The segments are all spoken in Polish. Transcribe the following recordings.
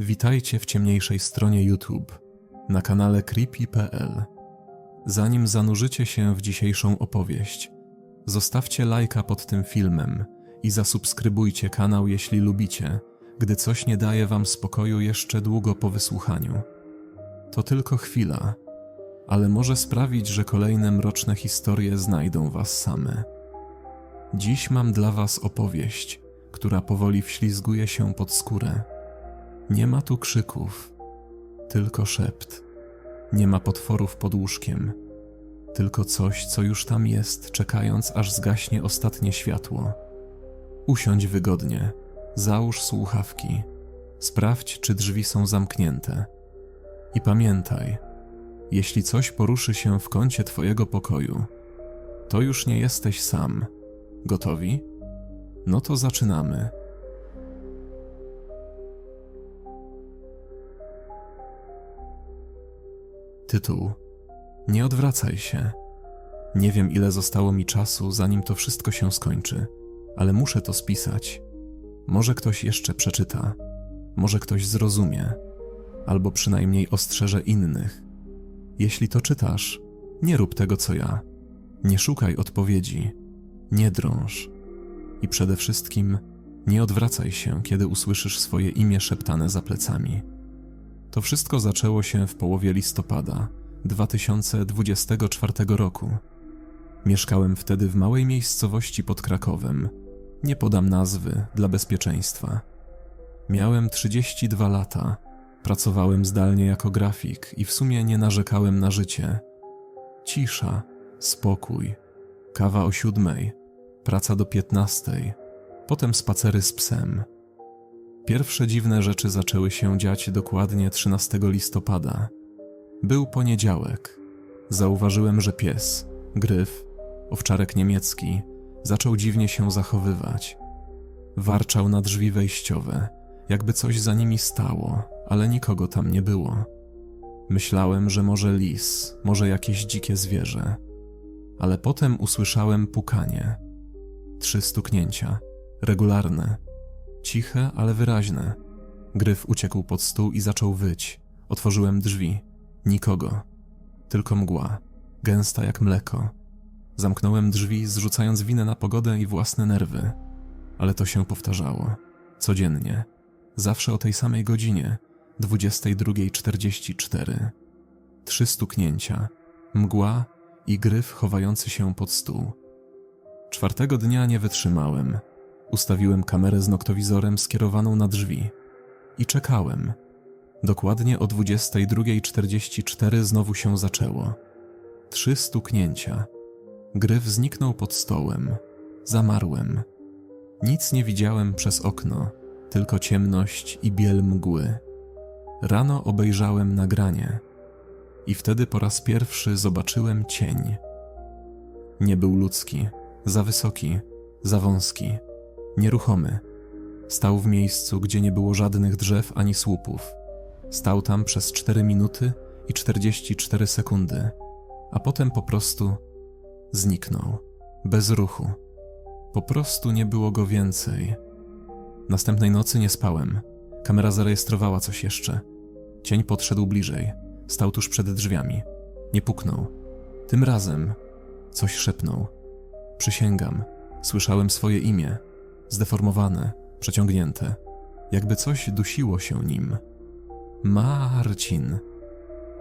Witajcie w ciemniejszej stronie YouTube, na kanale creepy.pl. Zanim zanurzycie się w dzisiejszą opowieść, zostawcie lajka pod tym filmem i zasubskrybujcie kanał, jeśli lubicie, gdy coś nie daje wam spokoju jeszcze długo po wysłuchaniu. To tylko chwila, ale może sprawić, że kolejne mroczne historie znajdą was same. Dziś mam dla was opowieść, która powoli wślizguje się pod skórę. Nie ma tu krzyków, tylko szept. Nie ma potworów pod łóżkiem, tylko coś, co już tam jest, czekając aż zgaśnie ostatnie światło. Usiądź wygodnie, załóż słuchawki, sprawdź, czy drzwi są zamknięte. I pamiętaj, jeśli coś poruszy się w kącie Twojego pokoju, to już nie jesteś sam. Gotowi? No to zaczynamy. Tytuł: Nie odwracaj się. Nie wiem, ile zostało mi czasu, zanim to wszystko się skończy, ale muszę to spisać. Może ktoś jeszcze przeczyta, może ktoś zrozumie, albo przynajmniej ostrzeże innych. Jeśli to czytasz, nie rób tego, co ja. Nie szukaj odpowiedzi, nie drąż. I przede wszystkim nie odwracaj się, kiedy usłyszysz swoje imię szeptane za plecami. To wszystko zaczęło się w połowie listopada 2024 roku. Mieszkałem wtedy w małej miejscowości pod Krakowem. Nie podam nazwy dla bezpieczeństwa. Miałem 32 lata, pracowałem zdalnie jako grafik i w sumie nie narzekałem na życie. Cisza, spokój, kawa o siódmej, praca do piętnastej, potem spacery z psem. Pierwsze dziwne rzeczy zaczęły się dziać dokładnie 13 listopada. Był poniedziałek. Zauważyłem, że pies, gryf, owczarek niemiecki, zaczął dziwnie się zachowywać. Warczał na drzwi wejściowe, jakby coś za nimi stało, ale nikogo tam nie było. Myślałem, że może lis, może jakieś dzikie zwierzę. Ale potem usłyszałem pukanie. Trzy stuknięcia, regularne, ciche, ale wyraźne. Gryf uciekł pod stół i zaczął wyć. Otworzyłem drzwi. Nikogo. Tylko mgła, gęsta jak mleko. Zamknąłem drzwi, zrzucając winę na pogodę i własne nerwy. Ale to się powtarzało. Codziennie. Zawsze o tej samej godzinie. 22.44. Trzy stuknięcia. Mgła i gryf chowający się pod stół. Czwartego dnia nie wytrzymałem. Ustawiłem kamerę z noktowizorem skierowaną na drzwi i czekałem. Dokładnie o 22.44 znowu się zaczęło. Trzy stuknięcia. Gryf zniknął pod stołem. Zamarłem. Nic nie widziałem przez okno, tylko ciemność i biel mgły. Rano obejrzałem nagranie i wtedy po raz pierwszy zobaczyłem cień. Nie był ludzki, za wysoki, za wąski, nieruchomy. Stał w miejscu, gdzie nie było żadnych drzew ani słupów. Stał tam przez 4 minuty i 44 sekundy, a potem po prostu zniknął, bez ruchu. Po prostu nie było go więcej. Następnej nocy nie spałem. Kamera zarejestrowała coś jeszcze. Cień podszedł bliżej. Stał tuż przed drzwiami. Nie puknął. Tym razem coś szepnął. Przysięgam, słyszałem swoje imię, zdeformowane, przeciągnięte, jakby coś dusiło się nim. Marcin.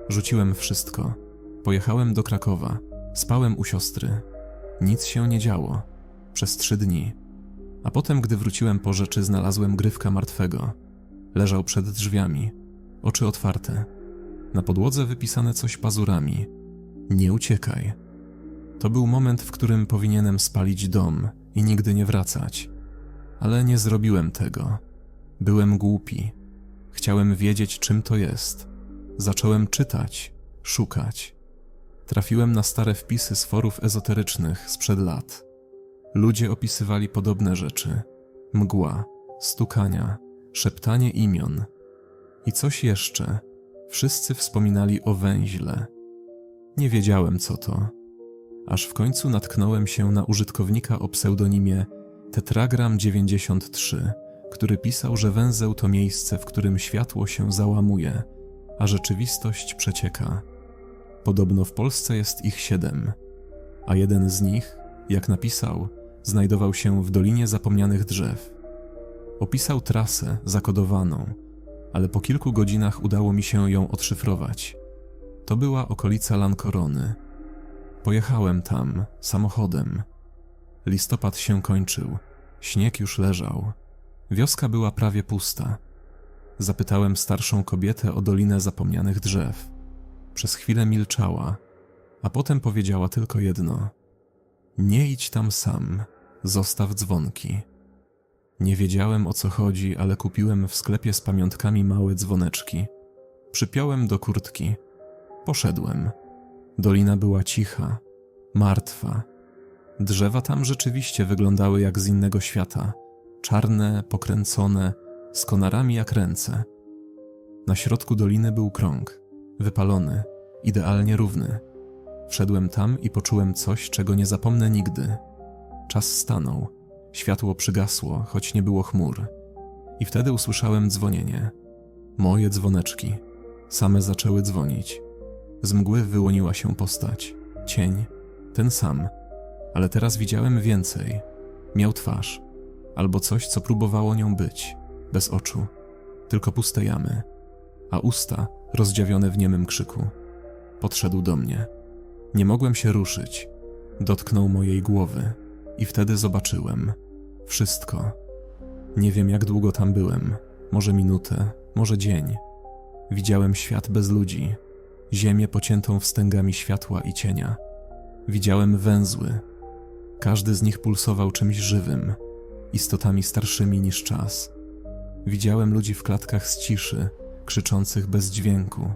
Rzuciłem wszystko. Pojechałem do Krakowa. Spałem u siostry. Nic się nie działo. Przez trzy dni. A potem, gdy wróciłem po rzeczy, znalazłem grywka martwego. Leżał przed drzwiami, oczy otwarte. Na podłodze wypisane coś pazurami. Nie uciekaj. To był moment, w którym powinienem spalić dom i nigdy nie wracać. Ale nie zrobiłem tego. Byłem głupi. Chciałem wiedzieć, czym to jest. Zacząłem czytać, szukać. Trafiłem na stare wpisy z forów ezoterycznych sprzed lat. Ludzie opisywali podobne rzeczy: mgła, stukania, szeptanie imion. I coś jeszcze. Wszyscy wspominali o węźle. Nie wiedziałem, co to. Aż w końcu natknąłem się na użytkownika o pseudonimie Tetragram 93, który pisał, że węzeł to miejsce, w którym światło się załamuje, a rzeczywistość przecieka. Podobno w Polsce jest ich siedem, a jeden z nich, jak napisał, znajdował się w Dolinie Zapomnianych Drzew. Opisał trasę zakodowaną, ale po kilku godzinach udało mi się ją odszyfrować. To była okolica Lankorony. Pojechałem tam samochodem. Listopad się kończył, śnieg już leżał. Wioska była prawie pusta. Zapytałem starszą kobietę o Dolinę Zapomnianych Drzew. Przez chwilę milczała, a potem powiedziała tylko jedno: Nie idź tam sam, zostaw dzwonki. Nie wiedziałem o co chodzi, ale kupiłem w sklepie z pamiątkami małe dzwoneczki. Przypiąłem do kurtki. Poszedłem. Dolina była cicha, martwa. Drzewa tam rzeczywiście wyglądały jak z innego świata. Czarne, pokręcone, z konarami jak ręce. Na środku doliny był krąg, wypalony, idealnie równy. Wszedłem tam i poczułem coś, czego nie zapomnę nigdy. Czas stanął, światło przygasło, choć nie było chmur. I wtedy usłyszałem dzwonienie. Moje dzwoneczki. Same zaczęły dzwonić. Z mgły wyłoniła się postać. Cień, ten sam, ale teraz widziałem więcej. Miał twarz, albo coś, co próbowało nią być, bez oczu, tylko puste jamy, a usta rozdziawione w niemym krzyku. Podszedł do mnie. Nie mogłem się ruszyć. Dotknął mojej głowy i wtedy zobaczyłem wszystko. Nie wiem, jak długo tam byłem, może minutę, może dzień. Widziałem świat bez ludzi, ziemię pociętą wstęgami światła i cienia. Widziałem węzły. Każdy z nich pulsował czymś żywym, istotami starszymi niż czas. Widziałem ludzi w klatkach z ciszy, krzyczących bez dźwięku.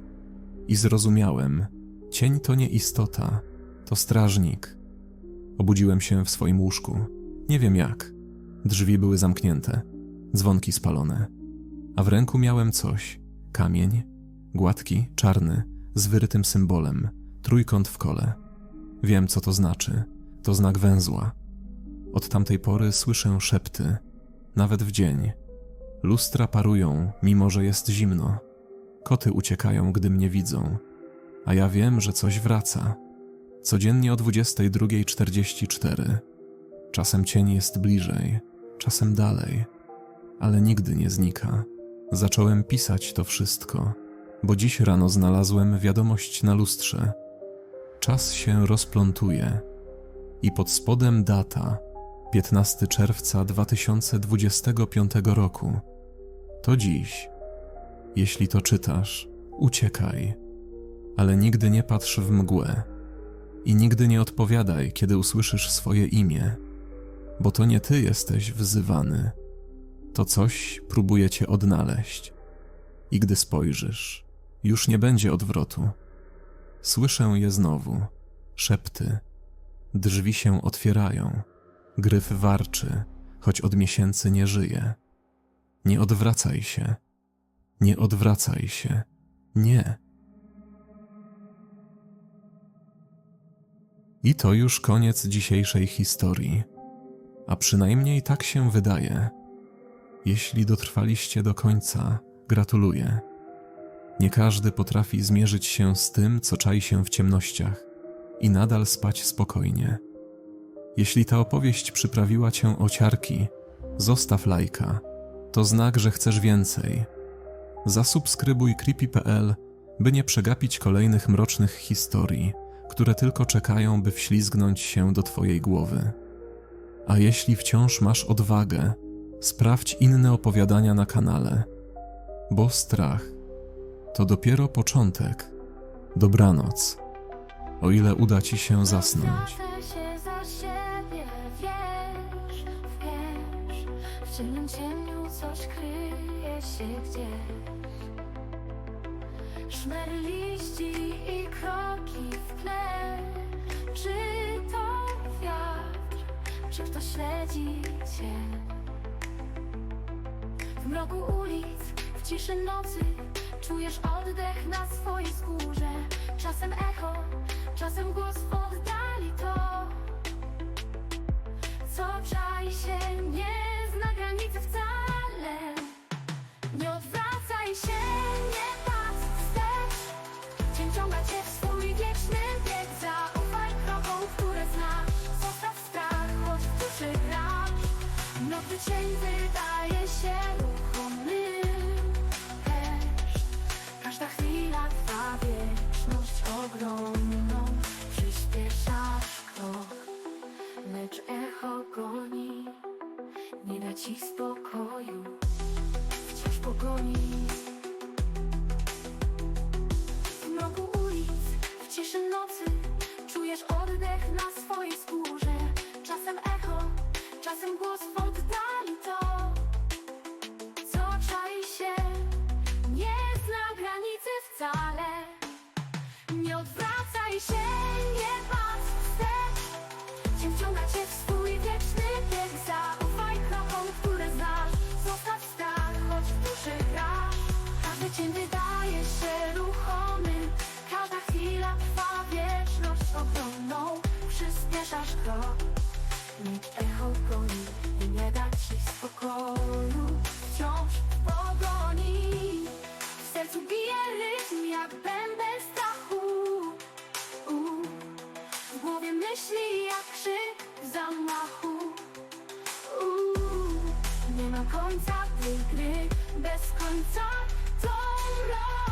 I zrozumiałem, cień to nie istota, to strażnik. Obudziłem się w swoim łóżku. Nie wiem jak. Drzwi były zamknięte, dzwonki spalone. A w ręku miałem coś. Kamień, gładki, czarny, z wyrytym symbolem, trójkąt w kole. Wiem, co to znaczy. To znak węzła. Od tamtej pory słyszę szepty, nawet w dzień. Lustra parują, mimo że jest zimno. Koty uciekają, gdy mnie widzą. A ja wiem, że coś wraca. Codziennie o 22.44. Czasem cień jest bliżej, czasem dalej, ale nigdy nie znika. Zacząłem pisać to wszystko, bo dziś rano znalazłem wiadomość na lustrze. Czas się rozplątuje i pod spodem data 15 czerwca 2025 roku. To dziś. Jeśli to czytasz, uciekaj, ale nigdy nie patrz w mgłę i nigdy nie odpowiadaj, kiedy usłyszysz swoje imię, bo to nie ty jesteś wzywany. To coś próbuje cię odnaleźć. I gdy spojrzysz, już nie będzie odwrotu. Słyszę je znowu, szepty. Drzwi się otwierają, gryf warczy, choć od miesięcy nie żyje. Nie odwracaj się, nie odwracaj się, nie. I to już koniec dzisiejszej historii. A przynajmniej tak się wydaje. Jeśli dotrwaliście do końca, gratuluję. Nie każdy potrafi zmierzyć się z tym, co czai się w ciemnościach i nadal spać spokojnie. Jeśli ta opowieść przyprawiła cię o ciarki, zostaw lajka. To znak, że chcesz więcej. Zasubskrybuj creepy.pl, by nie przegapić kolejnych mrocznych historii, które tylko czekają, by wślizgnąć się do twojej głowy. A jeśli wciąż masz odwagę, sprawdź inne opowiadania na kanale, bo strach to dopiero początek. Dobranoc, o ile uda ci się zasnąć. W ciemnym coś kryje się gdzieś. Szmer liści i kroki w tle. Czy to wiatr, czy ktoś śledzi cię? W mroku ulic, w ciszy nocy Czujesz oddech na swojej skórze. Czasem echo, czasem głos oddali to Co czai się, nie zna granicy wcale. Nie odwracaj się, nie patrz wstecz. Cień ciąga cię w swój wieczny bieg. Zaufaj krokom, które znasz. Zostaw strach, choć w duszy grasz. Nowy cień wydaje się myśli jak krzyk w zamachu. Uuu, Nie ma końca tej gry, bez końca to rok